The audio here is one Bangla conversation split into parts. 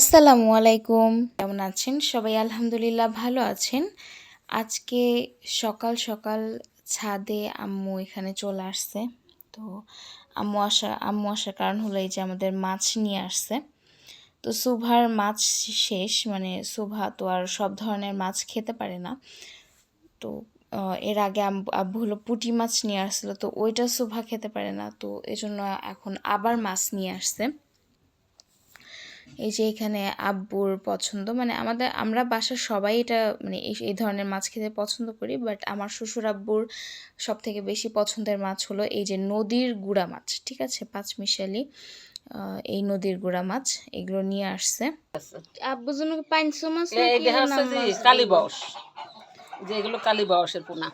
আসসালামু আলাইকুম। কেমন আছেন? সবাই আলহামদুলিল্লাহ ভালো আছেন। আজকে সকাল সকাল ছাদে আম্মু এখানে চলে আসছে। তো আম্মু আসা, আম্মু আসার কারণ হলো এই যে আমাদের মাছ নিয়ে আসছে। তো সুভার মাছ শেষ মানে সুভা তো আর সব ধরনের মাছ খেতে পারে না। তো এর আগে আব্বু হলো পুঁটি মাছ নিয়ে আসছিল, তো ওইটা সুভা খেতে পারে না। তো এজন্য এখন আবার মাছ নিয়ে আসছে। এই যে এখানে আব্বুর পছন্দ মানে আমাদের আমরা বাসার সবাই এটা মানে এই ধরনের মাছ খেতে পছন্দ করি বাট আমার শ্বশুর আব্বুর সব থেকে বেশি পছন্দের মাছ হলো এই যে নদীর গুড়া মাছ ঠিক আছে? পাঁচমিশালি আহ, এই নদীর গুড়া মাছ এগুলো নিয়ে আসছে। আব্বু জন্য পাঁচশো মাছ না এই কি দেখা নাম হচ্ছে যে মাছ? কালী বাউস যে এগুলো কালী পোনা।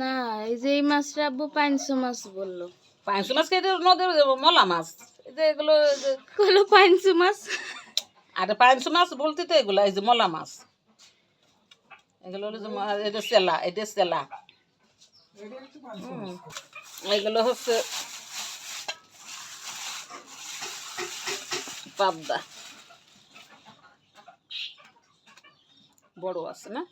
না এই যে এই মাছটা আব্বু পাঁচশো মাছ বলল। পাঁচশো মাছ খেয়ে নদীর মলা মাছ। এগুলো কলো পাঁচশো মাছ। আরে পাঁচশো মাছ বলতে তো এগুলো এই যে মলা মাছ। এগুলো হলো যে এটা সেলা এটা সেলা এগুলো হচ্ছে পাবদা। বড় আছে না?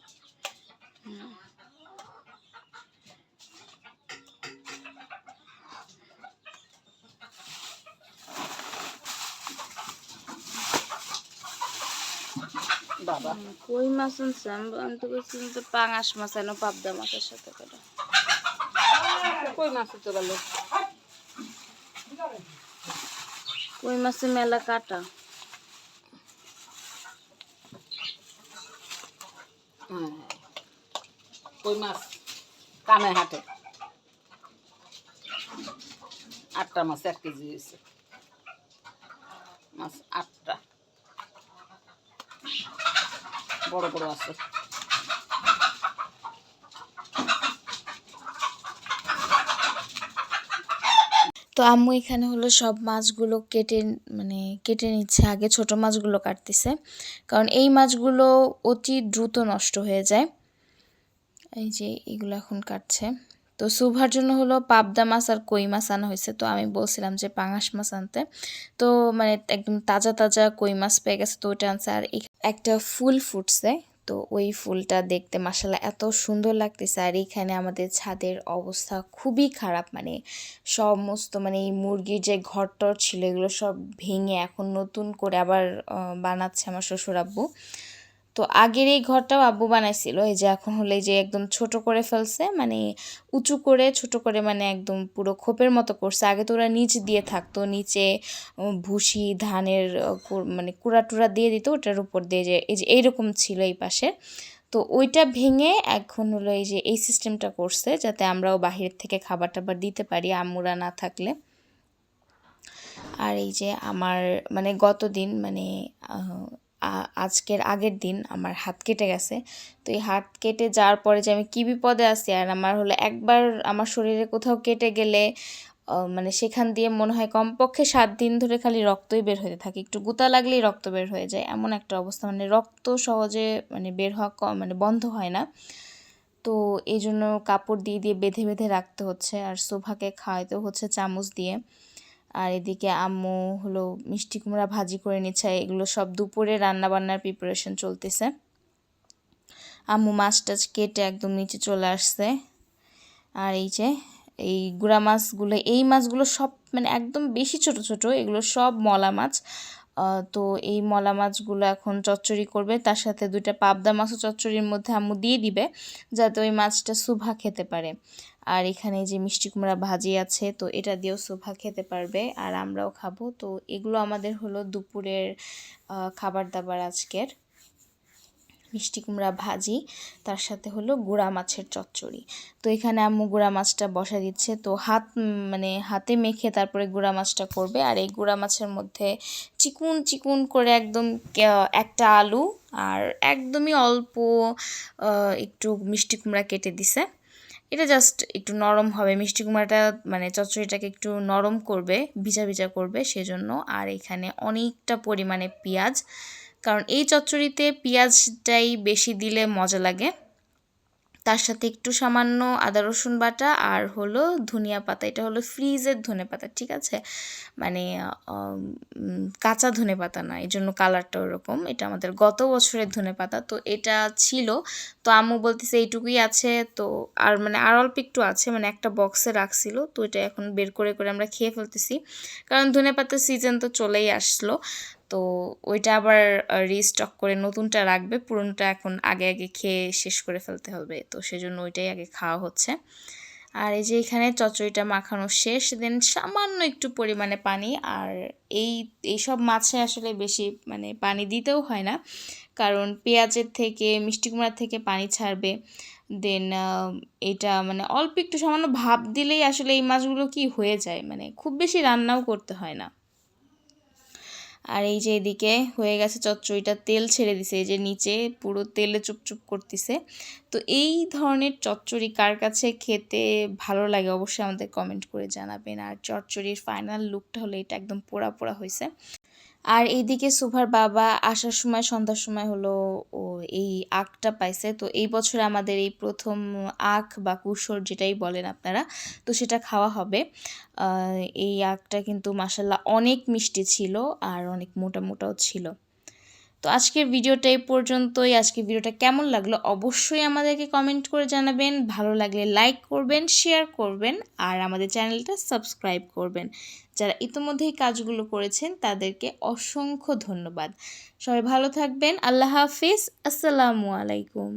বাবা। কই মাছ আনছে? আমি তো বলছিলাম তো পাঙাশ মাছ এনো পাবদা মাছের সাথে করে। কই মাছ তো গেল কই মাছে মেলা কাটা। কই মাছ? কানে হাটে। আটটা মাছ এক কেজি হয়েছে। মাছ আটটা। বড় তো আম্মু এখানে হলো সব মাছগুলো কেটে মানে কেটে নিচ্ছে, আগে ছোট মাছগুলো কাটতেছে। কারণ এই মাছগুলো অতি দ্রুত নষ্ট হয়ে যায়। এই যে এগুলো এখন কাটছে। তো সুভার জন্য হলো পাবদা মাছ আর কই মাছ আনা হয়েছে। তো আমি বলছিলাম যে পাঙাশ মাছ আনতে। তো মানে একদম তাজা তাজা কই মাছ পেয়ে গেছে, তো ওইটা আনছে। আর একটা ফুল ফুটছে। তো ওই ফুলটা দেখতে মাসাল্লাহ এত সুন্দর লাগতেছে। আর এইখানে আমাদের ছাদের অবস্থা খুবই খারাপ। মানে সমস্ত মানে এই মুরগির যে ঘরটর ছিল, এগুলো সব ভেঙে এখন নতুন করে আবার বানাচ্ছে আমার শ্বশুর আব্বু। তো আগের এই ঘরটাও আব্বু বানাইছিল, এই যে এখন হলে যে একদম ছোট করে ফেলছে মানে উঁচু করে, ছোট করে মানে একদম পুরো খোপের মতো করছে। আগে তো ওরা নিচ দিয়ে থাকতো, নিচে ভুসি, ধানের মানে কুড়া টুড়া দিয়ে দিত, ওটার উপর দিয়ে যে, এই যে এইরকম ছিল এই পাশে। তো ওইটা ভেঙে এখন হলো এই যে এই সিস্টেমটা করছে, যাতে আমরাও বাহির থেকে খাবার টাবার দিতে পারি আম্মুরা না থাকলে। আর এই যে আমার মানে গতদিন মানে আজকের আগের দিন আমার হাত কেটে গেছে। তো এই হাত কেটে যাওয়ার পরে যে আমি কী বিপদে আছি আর আমার হলো একবার আমার শরীরে কোথাও কেটে গেলে মানে সেখান দিয়ে মনে হয় কমপক্ষে সাত দিন ধরে খালি রক্তই বের হতে থাকে। একটু গুতা লাগলেই রক্ত বের হয়ে যায়। এমন একটা অবস্থা। মানে রক্ত সহজে মানে বের হওয়া মানে বন্ধ হয় না। তো এই জন্য কাপড় দিয়ে দিয়ে বেঁধে বেঁধে রাখতে হচ্ছে। আর সোফাকে খাওয়াইতেও হচ্ছে চামচ দিয়ে। আর এদিকে আম্মু হলো মিষ্টি কুমড়া ভাজি করে নিচ্ছে, এগুলো সব দুপুরে রান্না বান্নার প্রিপারেশন চলতেছে। আম্মু মাছ টাছ কেটে একদম নিচে চলে আসছে। আর এই যে, এই গুড়া মাছগুলো, এই মাছগুলো সব মানে একদম বেশি ছোট ছোট, এগুলো সব মলা মাছ। তো এই মলা মাছগুলো এখন চচ্চড়ি করবে, তার সাথে দুইটা পাবদা মাছও চচ্চড়ির মধ্যে আম্মু দিয়ে দিবে, যাতে ওই মাছটা সুভা খেতে পারে। আর এখানে যে মিষ্টি কুমড়া ভাজি আছে, তো এটা দিয়েও সোফা খেতে পারবে। আর আমরাও খাব। তো এগুলো আমাদের হলো দুপুরের খাবার দাবার আজকের মিষ্টি কুমড়া ভাজি। তার সাথে হলো গুড়া মাছের চচ্চড়ি। তো এখানে আম্মু গুড়া মাছটা বসা দিচ্ছে। তো হাত মানে হাতে মেখে তারপরে গুড়া মাছটা করবে। আর এই গুড়া মাছের মধ্যে চিকুন চিকুন করে একদম একটা আলু আর একদমই অল্প একটু মিষ্টি কুমড়া কেটে দিছে। এটা জাস্ট একটু নরম হবে। মিষ্টি কুমড়াটা মানে চচ্চড়িটাকে একটু নরম করবে, ভিজা ভিজা করবে সেজন্য। আর এখানে অনেকটা পরিমাণে পেঁয়াজ, কারণ এই চচ্চড়িতে পেঁয়াজটাই বেশি দিলে মজা লাগে। তার সাথে একটু সামান্য আদা, রসুন বাটা আর হলো ধনিয়া পাতা। এটা হলো ফ্রিজের ধনে পাতা, ঠিক আছে? মানে কাঁচা ধনে পাতা না এই জন্য কালারটা ওরকম। এটা আমাদের গত বছরের ধনে পাতা, তো এটা ছিল। তো আম্মু বলতেছে, এইটুকুই আছে। তো আর মানে আর অল্প একটু আছে মানে একটা বক্সে রাখছিল। তো এটা এখন বের করে করে আমরা খেয়ে ফেলতেছি। কারণ ধনে পাতার সিজন তো চলেই আসলো। তো ওইটা আবার রিস্টক করে নতুনটা রাখবে। পুরনোটা এখন আগে আগে খেয়ে শেষ করে ফেলতে হবে। তো সেজন্য ওইটাই আগে খাওয়া হচ্ছে। আর এই যে এখানে চচ্চড়িটা মাখানো শেষ দেন সামান্য একটু পরিমাণে পানি। আর এই এইসব মাছে আসলে বেশি মানে পানি দিতেও হয় না। কারণ পেঁয়াজের থেকে, মিষ্টি কুমড়ার থেকে পানি ছাড়বে। দেন এটা মানে অল্প একটু সামান্য ভাপ দিলেই আসলে এই মাছগুলো কি হয়ে যায়? মানে খুব বেশি রান্নাও করতে হয় না। আর এই যে এদিকে হয়ে গেছে চচ্চড়িটা তেল ছেড়ে দিছে, এই যে নিচে পুরো তেলে চুপচুপ করতেছে। তো এই ধরনের চচ্চড়ি কার কাছে খেতে ভালো লাগে অবশ্যই আমাদের কমেন্ট করে জানাবেন। আর চচ্চড়ির ফাইনাল লুকটা হলে এটা একদম পোড়া পোড়া হয়েছে। আর এইদিকে সুভার বাবা আসার সময়, সন্ধ্যার সময় হলো ও এই আখটা পাইছে। তো এই বছর আমাদের এই প্রথম আখ বা কুসর যেটাই বলেন আপনারা, তো সেটা খাওয়া হবে। এই আখটা কিন্তু মাসাল্লাহ অনেক মিষ্টি ছিল আর অনেক মোটা মোটাও ছিল। তো আজকের ভিডিওটা এই পর্যন্তই। আজকের ভিডিওটা কেমন লাগল অবশ্যই আমাদেরকে কমেন্ট করে জানাবেন। ভালো লাগলে লাইক করবেন শেয়ার করবেন আর আমাদের চ্যানেলটা সাবস্ক্রাইব করবেন। যারা ইতিমধ্যেই কাজগুলো করেছেন তাদেরকে অসংখ্য ধন্যবাদ। সবাই ভালো থাকবেন। আল্লাহ হাফিজ। আসসালামু আলাইকুম।